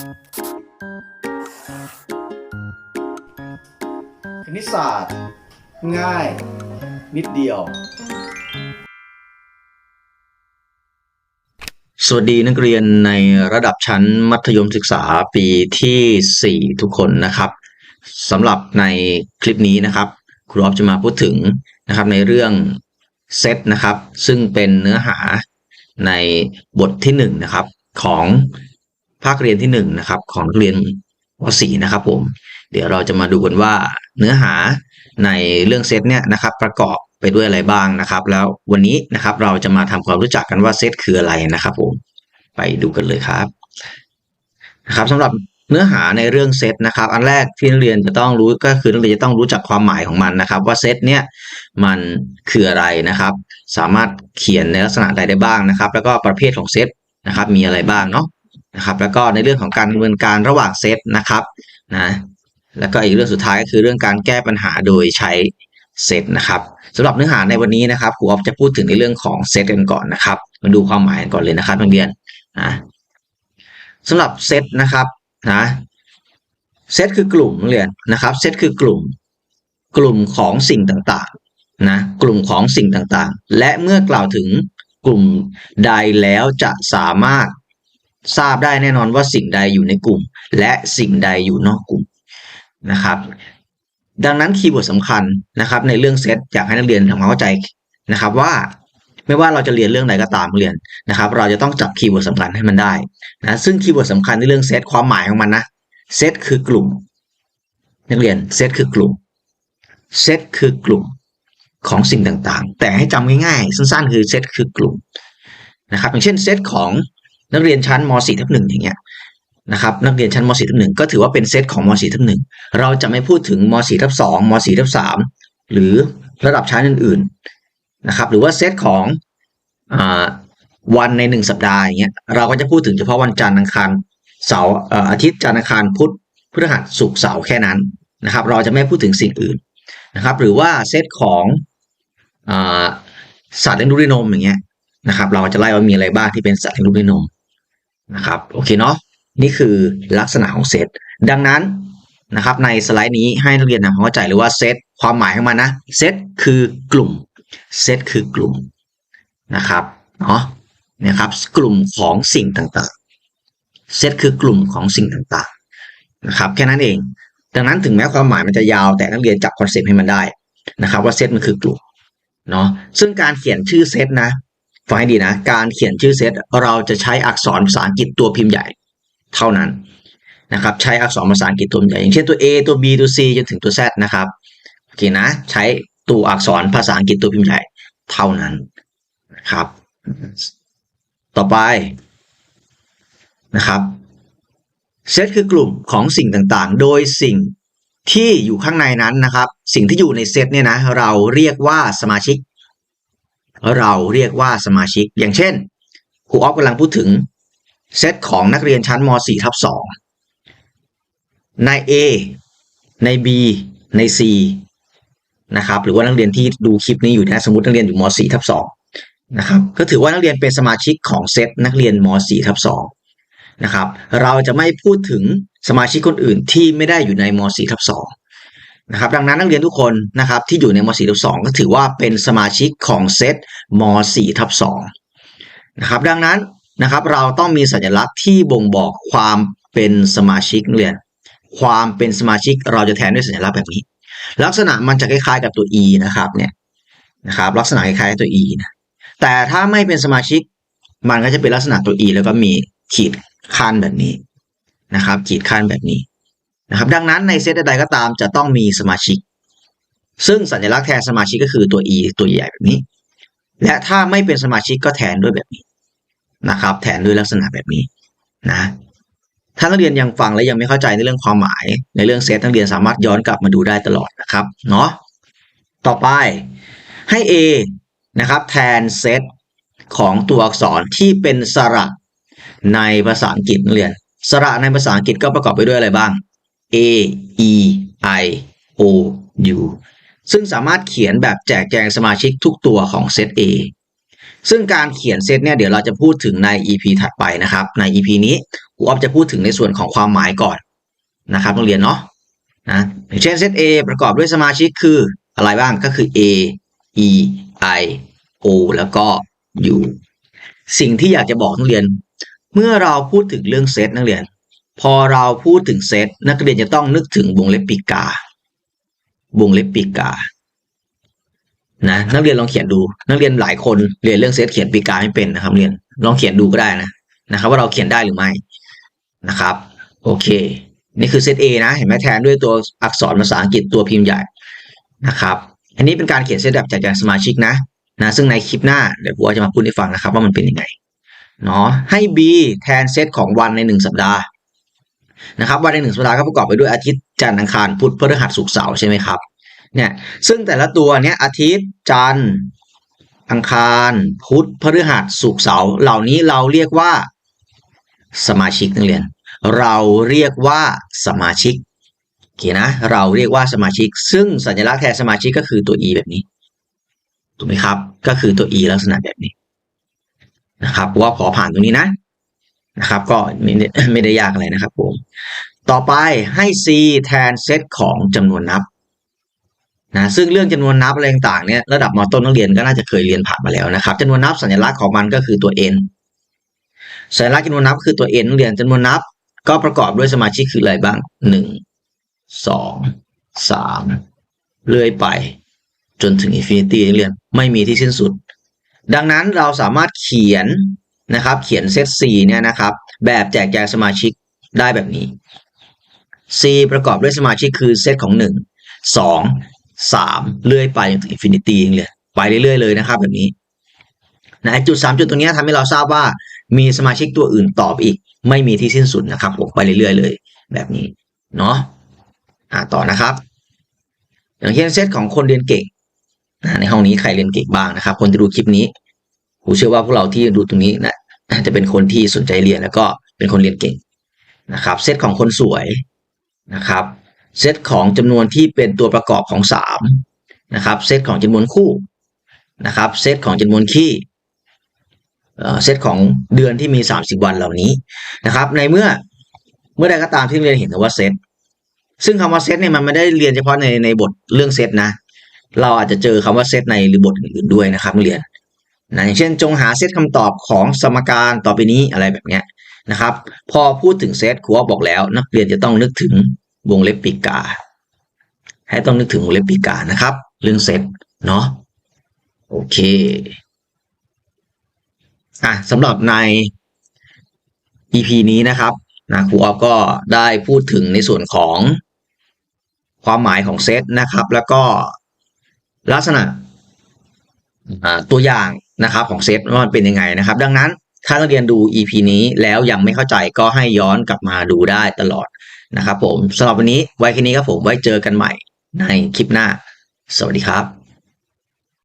คณิตศาสตร์ ง่าย นิดเดียว สวัสดีนักเรียนในระดับชั้นมัธยมศึกษาปีที่ 4 ทุกคนนะครับสำหรับในคลิปนี้นะครับครูออฟจะมาพูดถึงนะครับในเรื่องเซตนะครับ ซึ่งเป็นเนื้อหาในบทที่1นะครับของ ภาคเรียนที่1นะครับของนักเรียนว .4 นะครับผม เดี๋ยวเราจะมาดูกันว่าเนื้อหาในเรื่องเซตเนี่ยนะครับประกอบไปด้วยอะไรบ้างนะครับ แล้ววันนี้นะครับเราจะมาทำความรู้จักกันว่าเซตคืออะไรนะครับผมไปดูกันเลยครับนะครับสำหรับเนื้อหาในเรื่องเซตนะครับ อันแรกที่นักเรียนจะต้องรู้ก็คือนักเรียนจะต้องรู้จักความหมายของมันนะครับ ว่าเซตเนี่ยมันคืออะไรนะครับ สามารถเขียนในลักษณะใดได้บ้างนะครับ แล้วก็ประเภทของเซตนะครับ มีอะไรบ้างเนาะ นะครับ แล้วก็ในเรื่องของการดำเนินการระหว่างเซตนะครับนะแล้วก็อีกเรื่องสุดท้ายก็คือเรื่องการแก้ปัญหาโดยใช้เซตนะครับสำหรับเนื้อหาในวันนี้นะครับครูออฟจะพูดถึงในเรื่องของเซตกันก่อนนะครับมาดูความหมายกันก่อนเลยนะครับนักเรียนนะสำหรับเซตนะครับนะเซตคือกลุ่มนักเรียนนะครับเซตคือกลุ่ม กลุ่มของสิ่งต่างๆนะกลุ่มของสิ่งต่างๆ และเมื่อกล่าวถึงกลุ่มใดแล้วจะสามารถ ทราบได้แน่นอนว่าสิ่งใดอยู่ในกลุ่ม และสิ่งใดอยู่นอกกลุ่มนะครับ ดังนั้นคีย์เวิร์ดสำคัญนะครับ ในเรื่องเซตอยากให้นักเรียนทำความเข้าใจนะครับว่าไม่ว่าเราจะเรียนเรื่องใดก็ตามเรียนนะครับ เราจะต้องจับคีย์เวิร์ดสำคัญให้มันได้นะซึ่งคีย์เวิร์ดสำคัญในเรื่องเซตความหมายของมันนะเซตคือกลุ่ม นักเรียนเซตคือกลุ่มเซตคือกลุ่มของสิ่งต่างๆ แต่ให้จำง่ายๆ สั้นๆ คือเซตคือกลุ่มนะครับ อย่างเช่นเซตของ นักเรียนชั้นม .4 ทับหนึ่งอย่างเงี้ยนะครับนักเรียนชั้นม .4 ทับหนึ่งก็ถือว่าเป็นเซตของม .4 ทับหนึ่งเราจะไม่พูดถึงม .4 ทับสองม .4 ทับสามหรือระดับชั้นอื่นๆนะครับหรือว่าเซตของอวันในหนึ่งสัปดาห์อย่างเงี้ยเราก็จะพูดถึงเฉพาะวันจันทร์อังคารเสาร์อาทิตย์จันทร์อังคารพุธพฤหัสศุกร์เสาร์แค่นั้นนะครับ เราจะไม่พูดถึงสิ่งอื่นนะครับ หรือว่าเซตของอสัตว์เลี้ยงลูกด้วยนมอย่างเงี้ยนะครับ เราจะไล่ว่ามีอะไรบ้างที่เป็นสัตว์เลี้ยงลูกด้วยนม นะครับโอเคเนาะนี่คือลักษณะของเซตดังนั้นนะครับในสไลด์นี้ให้นักเรียนทำความเข้าใจเลยว่าเซตความหมายของมันนะเซตคือกลุ่มเซตคือกลุ่มนะครับเนาะนะครับกลุ่มของสิ่งต่างๆเซตคือกลุ่มของสิ่งต่างๆนะครับแค่นั้นเอง ดังนั้นถึงแม้ความหมายมันจะยาวแต่นักเรียนจับคอนเซปต์ให้มันได้นะครับว่าเซตมันคือกลุ่มเนาะซึ่งการเขียนชื่อเซตนะ ฟังให้ดีนะ การเขียนชื่อเซตเราจะใช้อักษรภาษาอังกฤษตัวพิมพ์ใหญ่เท่านั้นนะครับ ใช้อักษรภาษาอังกฤษตัวใหญ่อย่างเช่นตัว A ตัว B ตัว C จนถึงตัว Z นะครับโอเคนะ ใช้ตัวอักษรภาษาอังกฤษตัวพิมพ์ใหญ่เท่านั้นนะครับ ต่อไปนะครับเซตคือกลุ่มของสิ่งต่างๆ โดยสิ่งที่อยู่ข้างในนั้นนะครับ สิ่งที่อยู่ในเซตเนี่ยนะเราเรียกว่าสมาชิก เราเรียกว่าสมาชิก อย่างเช่นครูออฟกำลังพูดถึงเซตของนักเรียนชั้นม .4 ทับ2ใน A ใน B ใน C นะครับหรือว่านักเรียนที่ดูคลิปนี้อยู่นะสมมตินักเรียนอยู่ม .4 ทับ2นะครับก็ถือว่านักเรียนเป็นสมาชิกของเซตนักเรียนม .4 ทับ2นะครับเราจะไม่พูดถึงสมาชิกคนอื่นที่ไม่ได้อยู่ในม .4 ทับ2 นะครับดังนั้นนักเรียนทุกคนนะครับที่อยู่ในม .4 ทับ2ก็ถือว่าเป็นสมาชิกของเซตม .4 ทับ2นะครับดังนั้นนะครับเราต้องมีสัญลักษณ์ที่บ่งบอกความเป็นสมาชิกเรียน ความเป็นสมาชิกเราจะแทนด้วยสัญลักษณ์แบบนี้ ลักษณะมันจะคล้ายๆกับตัว e นะครับเนี่ยนะครับลักษณะคล้ายๆตัว e นะแต่ถ้าไม่เป็นสมาชิกมันก็จะเป็นลักษณะตัว e แล้วก็มีขีดขั้นแบบนี้นะครับขีดขั้นแบบนี้ นะครับดังนั้นในเซตใดๆก็ตามจะต้องมีสมาชิก ซึ่งสัญลักษณ์แทนสมาชิกก็คือตัว e ตัวใหญ่แบบนี้ และถ้าไม่เป็นสมาชิกก็แทนด้วยแบบนี้นะครับ แทนด้วยลักษณะแบบนี้นะถ้านักเรียนยังฟังและยังไม่เข้าใจในเรื่องความหมาย ในเรื่องเซตนักเรียนสามารถย้อนกลับมาดูได้ตลอดนะครับเนาะต่อไปให้ A นะครับแทนเซตของตัวอักษรที่เป็นสระในภาษาอังกฤษนักเรียน สระในภาษาอังกฤษก็ประกอบไปด้วยอะไรบ้าง A E I O U ซึ่งสามารถเขียนแบบแจกแจงสมาชิกทุกตัวของเซต A ซึ่งการเขียนเซตเนี่ยเดี๋ยวเราจะพูดถึงใน EP ถัดไปนะครับ ใน EP นี้ครูออฟจะพูดถึงในส่วนของความหมายก่อนนะครับนักเรียนเนาะนะอย่างเช่นเซต A ประกอบด้วยสมาชิกคืออะไรบ้างก็คือ A E I O แล้วก็ U สิ่งที่อยากจะบอกนักเรียน เมื่อเราพูดถึงเรื่องเซตนักเรียน พอเราพูดถึงเซตนักเรียนจะต้องนึกถึงวงเล็บปีกาวงเล็บปีกานะนักเรียนลองเขียนดู นักเรียนหลายคนเรียนเรื่องเซตเขียนปีกาไม่เป็นนะครับเรียนลองเขียนดูก็ได้นะนะครับ ว่าเราเขียนได้หรือไม่นะครับ โอเค นี่คือเซต A นะเห็นไหมแทนด้วยตัวอักษรภาษาอังกฤษตัวพิมพ์ใหญ่นะครับ อันนี้เป็นการเขียนเซตแบบจากการสมาชิกนะนะซึ่งในคลิปหน้าเดี๋ยวผมจะมาพูดให้ฟังนะครับ ว่ามันเป็นยังไงเนาะให้ B แทนเซตของวันในหนึ่งสัปดาห์ นะครับวันในหนึ่งสัปดาห์ก็ประกอบไปด้วยอาทิตย์จันทร์อังคารพุธพฤหัสศุกร์เสาร์ใช่ไหมครับเนี่ยซึ่งแต่ละตัวเนี้ยอาทิตย์จันทร์อังคารพุธพฤหัสศุกร์เสาร์เหล่านี้เราเรียกว่าสมาชิกนักเรียน เราเรียกว่าสมาชิกโอเคนะ เราเรียกว่าสมาชิก ซึ่งสัญลักษณ์แทนสมาชิกก็คือตัว e แบบนี้ถูกไหมครับ ก็คือตัว e ลักษณะแบบนี้นะครับว่าพอผ่านตรงนี้นะ นะครับ ก็ไม่ได้ไม่ได้ยากอะไรนะครับผม ต่อไปให้ c แทนเซตของจำนวนนับนะซึ่งเรื่องจำนวนนับอะไรต่างเนี่ยระดับมต้นนักเรียนก็น่าจะเคยเรียนผ่านมาแล้วนะครับจำนวนนับสัญลักษณ์ของมันก็คือตัว n สัญลักษณ์จำนวนนับคือตัว n นักเรียนจำนวนนับ ก็ประกอบด้วยสมาชิกคืออะไรบ้างหนึ่งสองสามเรื่อยไป จนถึงอินฟินิตี้นักเรียนไม่มีที่สิ้นสุด ดังนั้นเราสามารถเขียน นะครับ เขียนเซต C เนี่ยนะครับ แบบแจกแจงสมาชิกได้แบบนี้ C ประกอบด้วยสมาชิกคือเซตของหนึ่งสองสามเรื่อยไปจนถึงอินฟินิตี้เองเลยไปเรื่อยๆเลยนะครับ แบบนี้นะจุดสามจุดตรงเนี้ยทำให้เราทราบว่ามีสมาชิกตัวอื่นตอบอีก ไม่มีที่สิ้นสุดนะครับผมไปเรื่อยๆเลย แบบนี้เนาะอ่าต่อนะครับ อย่างเช่นเซตของคนเรียนเก่งนะในห้องนี้ใครเรียนเก่งบ้างนะครับ คนที่ดูคลิปนี้ผมเชื่อว่าพวกเราที่ดูตรงนี้นะ จะเป็นคนที่สนใจเรียนแล้วก็เป็นคนเรียนเก่งนะครับ เซตของคนสวยนะครับ เซตของจำนวนที่เป็นตัวประกอบของสามนะครับ เซตของจำนวนคู่นะครับ เซตของจำนวนคี่เอ่อเซตของเดือนที่มีสามสิบวันเหล่านี้นะครับ ในเมื่อเมื่อใดก็ตามที่เรียนเห็นคำว่าเซตซึ่งคำว่าเซตเนี่ยมันไม่ได้เรียนเฉพาะในในบทเรื่องเซตนะ เราอาจจะเจอคำว่าเซตในหรือบทอื่นๆด้วยนะครับเรียน นะอย่างเช่นจงหาเซตคำตอบของสมการต่อไปนี้อะไรแบบเนี้ยนะครับ พอพูดถึงเซตครูบอกแล้ว นักเรียนจะต้องนึกถึงวงเล็บปีกา ให้ต้องนึกถึงวงเล็บปีกานะครับ เรื่องเซตเนาะโอเคอะสำหรับใน EP นี้นะครับนะครูออฟก็ได้พูดถึงในส่วนของความหมายของเซตนะครับ แล้วก็ลักษณะตัวอย่าง นะครับของเซตว่ามันเป็นยังไงนะครับ ดังนั้นถ้านักเรียนดู EP นี้แล้วยังไม่เข้าใจก็ให้ย้อนกลับมาดูได้ตลอดนะครับผมสำหรับวันนี้ไว้แค่นี้ครับผมไว้เจอกันใหม่ในคลิปหน้า สวัสดีครับ